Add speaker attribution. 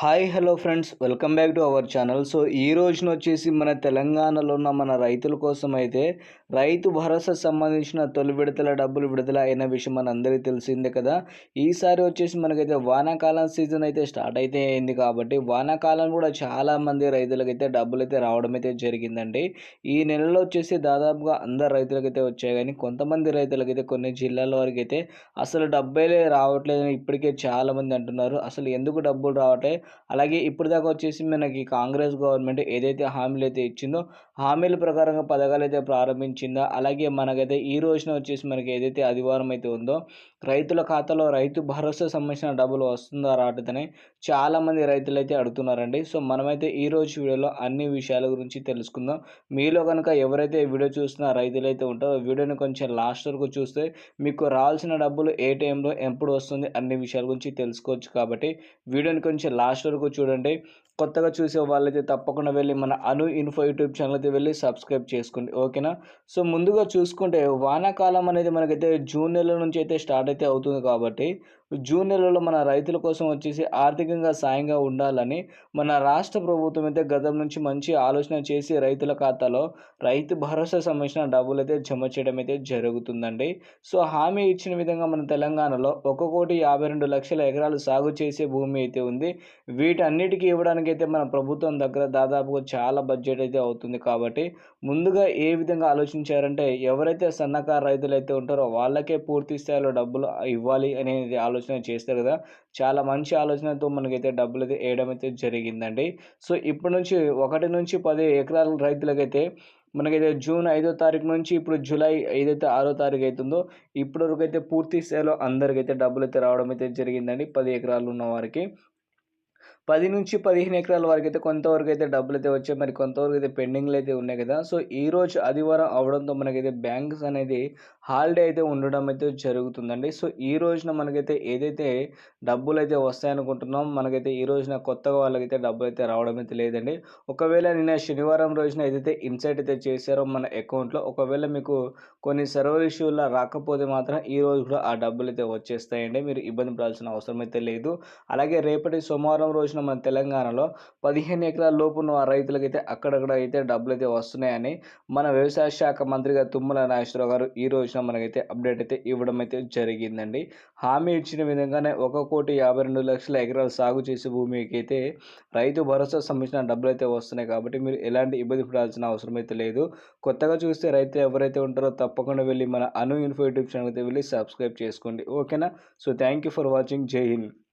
Speaker 1: Hi hello friends. Welcome back to our channel. So ఈ రోజున వచ్చేసి మన తెలంగాణలో ఉన్న మన రైతుల కోసం అయితే రైతు భరోసా సంబంధించిన తొలి విడతల డబ్బులు విడుదల అయిన విషయం మన అందరికీ తెలిసిందే కదా. ఈసారి వచ్చేసి మనకైతే వానాకాలం సీజన్ అయితే స్టార్ట్ అయితే అయింది కాబట్టి వానాకాలం కూడా చాలా మంది రైతులకైతే డబ్బులు అయితే రావడం అయితే జరిగిందండి. ఈ నెలలో వచ్చేసి దాదాపుగా అందరు రైతులకైతే వచ్చాయి. కానీ కొంతమంది రైతులకైతే కొన్ని జిల్లాల వరకు అయితే అసలు డబ్బులే రావట్లేదని ఇప్పటికే చాలామంది అంటున్నారు. అసలు ఎందుకు డబ్బులు రావట్లేదు అలాగే ఇప్పుడు దాకా వచ్చేసి మనకి కాంగ్రెస్ గవర్నమెంట్ ఏదైతే హామీలు అయితే ఇచ్చిందో హామీల ప్రకారంగా పథకాలు అయితే ప్రారంభించిందో? అలాగే మనకైతే ఈ రోజున వచ్చేసి మనకి ఏదైతే ఆదివారం అయితే ఉందో రైతుల ఖాతాలో రైతు భరోసా సంబంధించిన డబ్బులు వస్తుందా రావట్లేదని చాలామంది రైతులు అయితే అడుగుతున్నారండి. సో మనమైతే ఈ రోజు వీడియోలో అన్ని విషయాల గురించి తెలుసుకుందాం. మీలో కనుక ఎవరైతే వీడియో చూస్తున్న రైతులు అయితే ఉంటారో వీడియోని కొంచెం లాస్ట్ వరకు చూస్తే మీకు రావాల్సిన డబ్బులు ఏ టైంలో ఎప్పుడు వస్తుంది అన్ని విషయాల గురించి తెలుసుకోవచ్చు కాబట్టి వీడియోని కొంచెం లాస్ట్ వరకు చూడండి. కొత్తగా చూసే వాళ్ళైతే తప్పకుండా వెళ్ళి మన అను ఇన్ఫో యూట్యూబ్ ఛానల్ అయితే వెళ్ళి సబ్స్క్రైబ్ చేసుకోండి. ఓకేనా? సో ముందుగా చూసుకుంటే వానాకాలం అనేది మనకైతే జూన్ నెల నుంచి అయితే స్టార్ట్ అయితే అవుతుంది కాబట్టి జూన్ నెలలో మన రైతుల కోసం వచ్చేసి ఆర్థికంగా సాయంగా ఉండాలని మన రాష్ట్ర ప్రభుత్వం అయితే గతం నుంచి మంచి ఆలోచన చేసి రైతుల ఖాతాలో రైతు భరోసా సంబంధించిన డబ్బులు అయితే జమ చేయడం అయితే జరుగుతుందండి. సో హామీ ఇచ్చిన విధంగా మన తెలంగాణలో ఒక కోటి యాభై రెండు లక్షల ఎకరాలు సాగు చేసే భూమి అయితే ఉంది. వీటన్నిటికీ ఇవ్వడానికి అయితే మన ప్రభుత్వం దగ్గర దాదాపుగా చాలా బడ్జెట్ అయితే అవుతుంది కాబట్టి ముందుగా ఏ విధంగా ఆలోచించారంటే ఎవరైతే సన్నకారు రైతులు అయితే ఉంటారో వాళ్ళకే పూర్తి స్థాయిలో డబ్బులు ఇవ్వాలి అనేది ఆలోచన ఆలోచన చేస్తారు కదా! చాలా మంచి ఆలోచనతో మనకైతే డబ్బులు అయితే వేయడం అయితే జరిగిందండి. సో ఇప్పటి నుంచి ఒకటి నుంచి పది ఎకరాల రైతులకైతే మనకైతే జూన్ ఐదో తారీఖు నుంచి ఇప్పుడు జూలై ఏదైతే ఆరో తారీఖు అవుతుందో ఇప్పటి వరకు అయితే పూర్తి స్థాయిలో అందరికైతే డబ్బులు అయితే రావడం అయితే జరిగిందండి. పది ఎకరాలు ఉన్న వారికి. పది నుంచి పదిహేను ఎకరాల వరకు అయితే కొంతవరకు అయితే డబ్బులు అయితే వచ్చాయి మరి కొంతవరకు అయితే పెండింగ్లు అయితే ఉన్నాయి కదా. సో ఈ రోజు ఆదివారం అవడంతో మనకైతే బ్యాంక్స్ అనేది హాలిడే అయితే ఉండడం అయితే జరుగుతుందండి. సో ఈ రోజున మనకైతే ఏదైతే డబ్బులు అయితే వస్తాయనుకుంటున్నాం మనకైతే ఈ రోజున కొత్తగా వాళ్ళకైతే డబ్బులు అయితే రావడం అయితే లేదండి. ఒకవేళ నిన్న శనివారం రోజున ఏదైతే ఇన్సైట్ అయితే చేశారో మన అకౌంట్లో ఒకవేళ మీకు కొన్ని సర్వర్ ఇష్యూల రాకపోతే మాత్రం ఈ రోజు కూడా ఆ డబ్బులు అయితే వచ్చేస్తాయండి. మీరు ఇబ్బంది పడాల్సిన అవసరం అయితే లేదు. అలాగే రేపటి సోమవారం రోజున మన తెలంగాణలో పదిహేను ఎకరాల లోపు ఉన్న రైతులకైతే అక్కడక్కడ అయితే డబ్బులు అయితే వస్తున్నాయని మన వ్యవసాయ శాఖ మంత్రిగా తుమ్మల నాగేశ్వరరావు గారు ఈ రోజున మనకైతే అప్డేట్ అయితే ఇవ్వడం అయితే జరిగిందండి. హామీ ఇచ్చిన విధంగానే ఒక కోటి యాభై రెండు లక్షల ఎకరాలు సాగు చేసే భూమికి అయితే రైతు భరోసా సంబంధించిన డబ్బులు అయితే వస్తున్నాయి కాబట్టి మీరు ఎలాంటి ఇబ్బంది పడాల్సిన అవసరం అయితే లేదు. కొత్తగా చూస్తే రైతు ఎవరైతే ఉంటారో తప్పకుండా వెళ్ళి మన అను ఇన్ఫో యూట్యూబ్ ఛానల్ అయితే వెళ్ళి సబ్స్క్రైబ్ చేసుకోండి. ఓకేనా? So thank you for watching. Jai Hind.